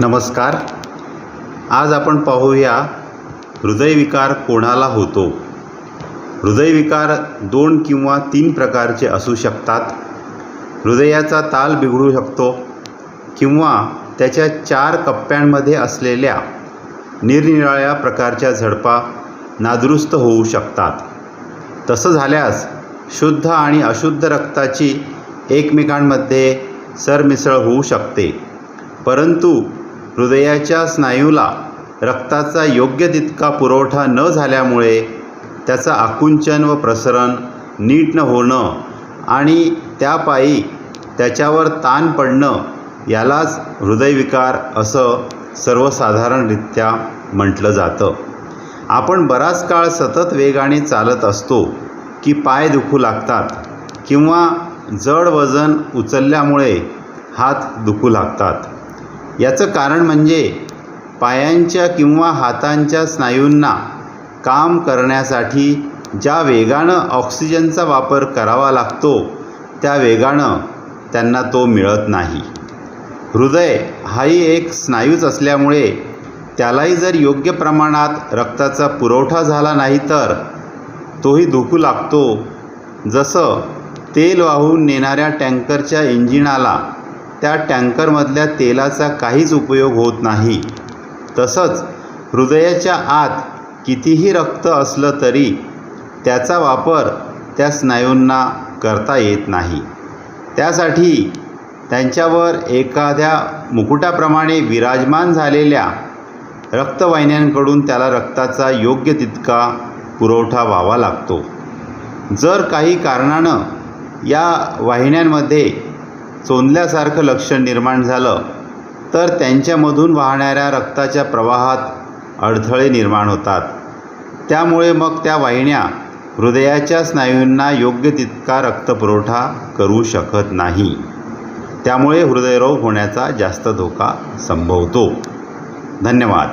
नमस्कार. आज आपण पाहूया हृदयविकार कोणाला होतो? हृदयविकार दोन किंवा तीन प्रकारचे असू शकतात. हृदयाचा ताल बिघडू शकतो किंवा त्याच्या चार कप्प्यांमध्ये असलेल्या निरनिराळ्या प्रकारच्या झडपा नादुरुस्त होऊ शकतात. तसं झाल्यास शुद्ध आणि अशुद्ध रक्ताची एकमेकांमध्ये सरमिसळ होऊ शकते. परंतु हृदयाच्या स्नायूला रक्ताचा योग्य तितका पुरवठा न झाल्यामुळे त्याचं आकुंचन व प्रसरण नीट न होणं आणि त्यापायी त्याच्यावर ताण पडणं यालाच हृदयविकार असं सर्वसाधारणरित्या म्हटलं जातं. आपण बराच काळ सतत वेगाने चालत असतो की पाय दुखू लागतात किंवा जड वजन उचलल्यामुळे हात दुखू लागतात. याचं कारण म्हणजे पायांच्या किंवा हातांच्या स्नायूंना काम करण्यासाठी ज्या वेगानं ऑक्सिजनचा वापर करावा लागतो त्या वेगानं त्यांना तो मिळत नाही. हृदय हाही एक स्नायूच असल्यामुळे त्यालाही जर योग्य प्रमाणात रक्ताचा पुरवठा झाला नाही तर तोही दुखू लागतो. जसं तेल वाहून नेणाऱ्या टँकरच्या इंजिनाला त्या टँकरमधल्या तेलाचा काहीच उपयोग होत नाही. तसंच हृदयाच्या आत कितीही रक्त असलं तरी त्याचा वापर त्या स्नायूंना करता येत नाही. त्यासाठी त्यांच्यावर एखाद्या मुकुटाप्रमाणे विराजमान झालेल्या रक्तवाहिन्यांकडून त्याला रक्ताचा योग्य तितका पुरवठा व्हावा लागतो. जर काही कारणानं या वाहिन्यांमध्ये चोंदल्यासारखं लक्षण निर्माण झालं तर त्यांच्यामधून वाहणाऱ्या रक्ताच्या प्रवाहात अडथळे निर्माण होतात. त्यामुळे मग त्या वाहिन्या हृदयाच्या स्नायूंना योग्य तितका रक्तपुरवठा करू शकत नाही. त्यामुळे हृदयरोग होण्याचा जास्त धोका संभवतो. धन्यवाद.